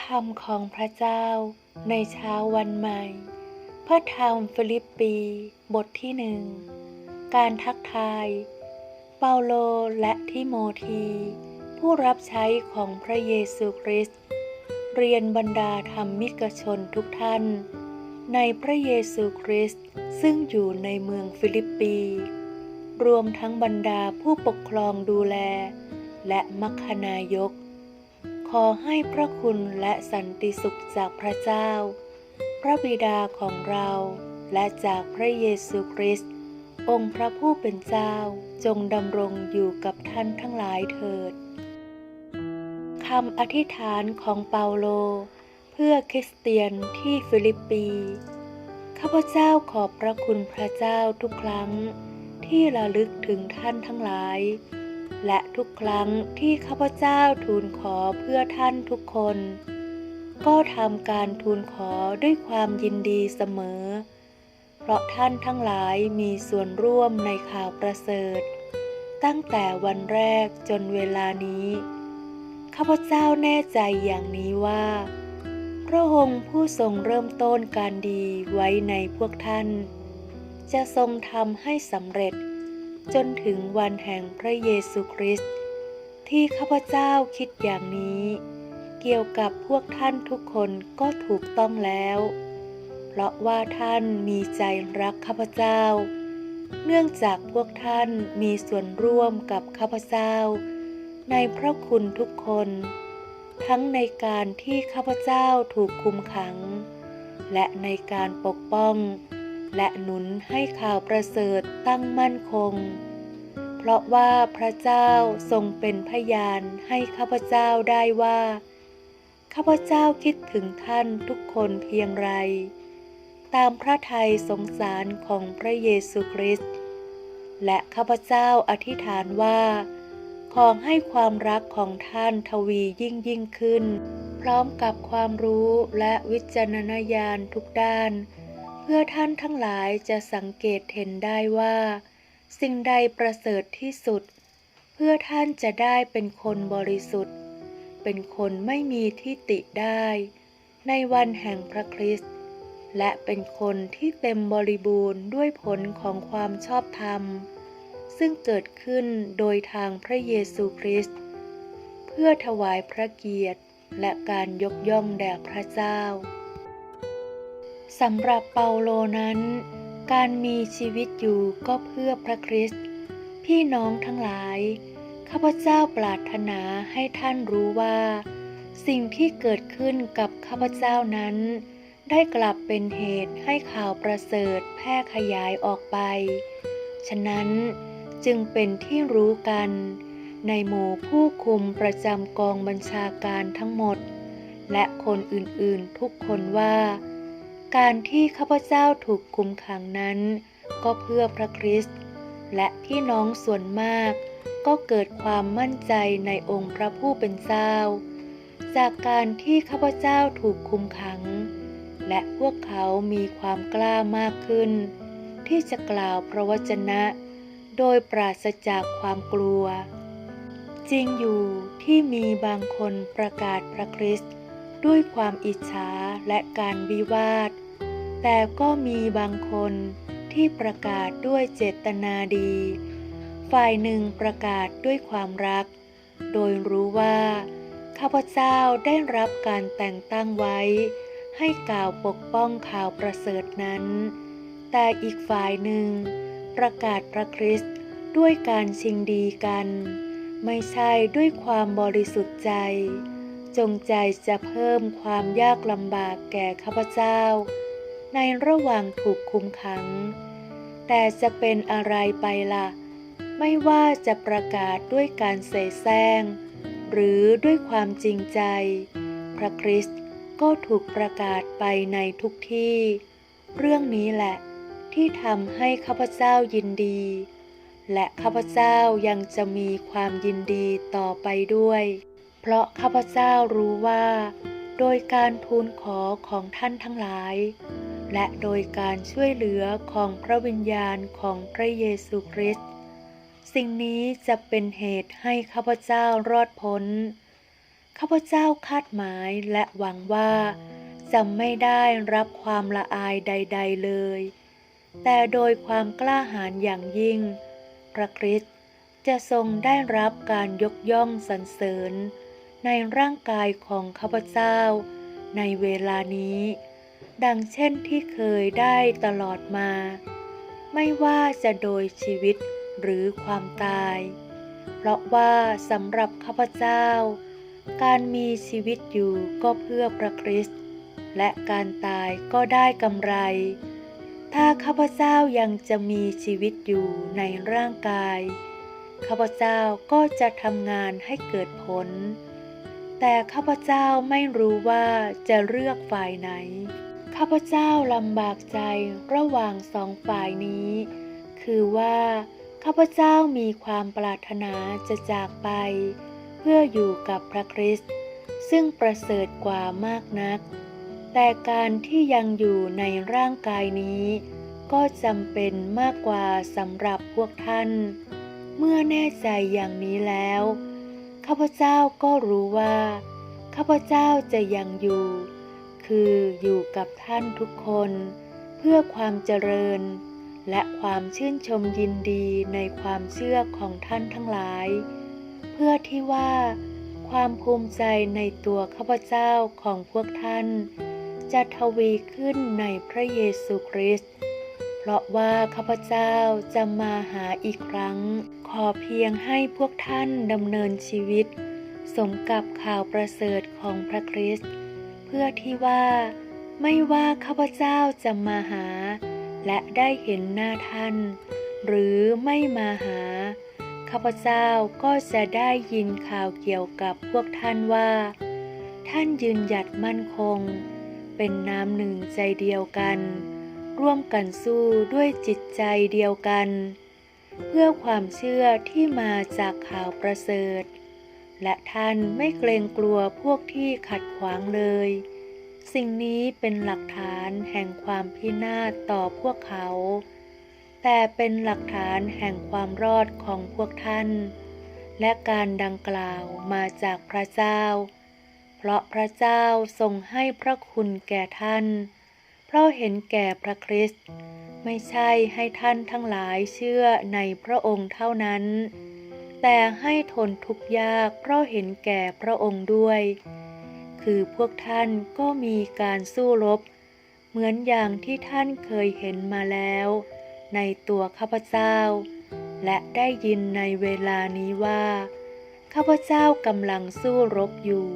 คำของพระเจ้าในเช้าวันใหม่ พระธรรมฟิลิปปีบทที่หนึ่ง การทักทาย เปาโลและทิโมธี ผู้รับใช้ของพระเยซูคริสต์เรียนบรรดาธรรมมิกชนทุกท่าน ในพระเยซูคริสต์ซึ่งอยู่ในเมืองฟิลิปปี รวมทั้งบรรดาผู้ปกครองดูแล และมัคคณายก อให้พระคุณและสันติสุขจากพระเจ้า พระบิดาของเราและจากพระเยซูคริสต์องค์พระผู้เป็นเจ้าจงดำรงอยู่กับท่านทั้งหลายเถิดคำอธิษฐานของเปาโล เพื่อคริสเตียนที่ฟิลิปปีข้าพเจ้าขอบพระคุณพระเจ้าทุกครั้งที่ระลึกถึงท่านทั้งหลาย และทุกครั้งที่ข้าพเจ้าทูลขอเพื่อท่านทุกคน ก็ทำการทูลขอด้วยความยินดีเสมอ เพราะท่านทั้งหลายมีส่วนร่วมในข่าวประเสริฐ ตั้งแต่วันแรกจนเวลานี้ ข้าพเจ้าแน่ใจอย่างนี้ว่า พระองค์ผู้ทรงเริ่มต้นการดีไว้ในพวกท่าน จะทรงทำให้สำเร็จ จนถึงวันแห่งพระเยซูคริสต์ที่ข้าพเจ้าคิดอย่างนี้ เกี่ยวกับพวกท่านทุกคนก็ถูกต้องแล้ว เพราะว่าท่านมีใจรักข้าพเจ้า เนื่องจากพวกท่านมีส่วนร่วมกับข้าพเจ้า ในพระคุณทุกคน ทั้งในการที่ข้าพเจ้าถูกคุมขัง และในการปกป้อง และหนุนให้ข่าวประเสริฐตั้งมั่นคง เพราะว่าพระเจ้าทรงเป็นพยานให้ข้าพเจ้าได้ว่า ข้าพเจ้าคิดถึงท่านทุกคนเพียงไร ตามพระทัยสงสารของพระเยซูคริสต์และข้าพเจ้าอธิษฐานว่า ขอให้ความรักของท่านทวียิ่งยิ่งขึ้น พร้อมกับความรู้และวิจารณญาณทุกด้าน เพื่อท่านทั้งหลายจะสังเกตเห็นได้ว่า สิ่งใดประเสริฐที่สุด เพื่อท่านจะได้เป็นคนบริสุทธิ์ เป็นคนไม่มีที่ติได้ ในวันแห่งพระคริสต์และเป็นคนที่เต็มบริบูรณ์ด้วยผลของความชอบธรรม ซึ่งเกิดขึ้นโดยทางพระเยซูคริสต์เพื่อถวายพระเกียรติและการยกย่องแด่พระเจ้า สำหรับเปาโลนั้น การมีชีวิตอยู่ก็เพื่อพระคริสต์ พี่น้องทั้งหลาย ข้าพเจ้าปรารถนาให้ท่านรู้ว่า สิ่งที่เกิดขึ้นกับข้าพเจ้านั้น ได้กลับเป็นเหตุให้ข่าวประเสริฐแพร่ขยายออกไป ฉะนั้นจึงเป็นที่รู้กัน ในหมู่ผู้คุมประจำกองบัญชาการทั้งหมด และคนอื่นๆทุกคนว่า การที่ข้าพเจ้าถูกคุมขังนั้น ก็เพื่อพระคริสต์ และพี่น้องส่วนมาก ก็เกิดความมั่นใจในองค์พระผู้เป็นเจ้า จากการที่ข้าพเจ้าถูกคุมขัง และพวกเขามีความกล้ามากขึ้น ที่จะกล่าวพระวจนะ โดยปราศจากความกลัว จริงอยู่ที่มีบางคนประกาศพระคริสต์ด้วยความอิจฉาและการวิวาท แต่ก็มีบางคนที่ประกาศด้วยเจตนาดี ฝ่ายหนึ่งประกาศด้วยความรัก โดยรู้ว่าข้าพเจ้าได้รับการแต่งตั้งไว้ ให้กล่าวปกป้องข่าวประเสริฐนั้น แต่อีกฝ่ายหนึ่ง ประกาศพระคริสต์ด้วยการชิงดีกัน ไม่ใช่ด้วยความบริสุทธิ์ใจ จงใจจะเพิ่มความยากลำบากแก่ข้าพเจ้า ในระหว่างถูกคุมขัง แต่จะเป็นอะไรไปล่ะ ไม่ว่าจะประกาศด้วยการเสแสร้ง หรือด้วยความจริงใจ พระคริสต์ก็ถูกประกาศไปในทุกที่ เรื่องนี้แหละที่ทำให้ข้าพเจ้ายินดี และข้าพเจ้ายังจะมีความยินดีต่อไปด้วย เพราะข้าพเจ้ารู้ว่า โดยการทูลขอของท่านทั้งหลาย และโดยการช่วยเหลือของพระวิญญาณของพระเยซูคริสต์สิ่งนี้จะเป็นเหตุให้ข้าพเจ้ารอดพ้น ข้าพเจ้าคาดหมายและหวังว่า จะไม่ได้รับความละอายใด ๆเลย แต่โดยความกล้าหาญอย่างยิ่ง พระคริสต์จะทรงได้รับการยกย่องสรรเสริญ ในร่างกายของข้าพเจ้า ในเวลานี้ ดังเช่นที่เคยได้ตลอดมา ไม่ว่าจะโดยชีวิตหรือความตาย เพราะว่าสำหรับข้าพเจ้า การมีชีวิตอยู่ก็เพื่อพระคริสต์และการตายก็ได้กำไร ถ้าข้าพเจ้ายังจะมีชีวิตอยู่ในร่างกาย ข้าพเจ้าก็จะทำงานให้เกิดผล แต่ข้าพเจ้าไม่รู้ว่าจะเลือกฝ่ายไหน ข้าพเจ้าลำบากใจระหว่างสองฝ่ายนี้ คือว่าข้าพเจ้ามีความปรารถนาจะจากไป เพื่ออยู่กับพระคริสต์ซึ่งประเสริฐกว่ามากนัก แต่การที่ยังอยู่ในร่างกายนี้ ก็จำเป็นมากกว่าสำหรับพวกท่าน เมื่อแน่ใจอย่างนี้แล้ว ข้าพเจ้าก็รู้ว่า ข้าพเจ้าจะยังอยู่ คืออยู่กับท่านทุกคน เพื่อความเจริญ และความชื่นชมยินดีในความเชื่อของท่านทั้งหลาย เพื่อที่ว่า ความภูมิใจในตัวข้าพเจ้าของพวกท่าน จะทวีขึ้นในพระเยซูคริสต์เพราะว่าข้าพเจ้าจะมาหาอีกครั้ง ขอเพียงให้พวกท่านดำเนินชีวิต สมกับข่าวประเสริฐของพระคริสต์ พื่อที่ว่า ไม่ว่าข้าพเจ้าจะมาหา และได้เห็นหน้าท่าน หรือไม่มาหา ข้าพเจ้าก็จะได้ยินข่าวเกี่ยวกับพวกท่านว่า ท่านยืนหยัดมั่นคง เป็นน้ำหนึ่งใจเดียวกัน ร่วมกันสู้ด้วยจิตใจเดียวกัน เพื่อความเชื่อที่มาจากข่าวประเสริฐ และท่านไม่เกรงกลัวพวกที่ขัดขวางเลย สิ่งนี้เป็นหลักฐานแห่งความพินาศต่อพวกเขา แต่เป็นหลักฐานแห่งความรอดของพวกท่าน และการดังกล่าวมาจากพระเจ้า เพราะพระเจ้าทรงให้พระคุณแก่ท่าน เพราะเห็นแก่พระคริสต์ไม่ใช่ให้ท่านทั้งหลายเชื่อในพระองค์เท่านั้น แต่ให้ทนทุกข์ยากเพราะเห็นแก่พระองค์ด้วย คือพวกท่านก็มีการสู้รบ เหมือนอย่างที่ท่านเคยเห็นมาแล้ว ในตัวข้าพเจ้า และได้ยินในเวลานี้ว่า ข้าพเจ้ากำลังสู้รบอยู่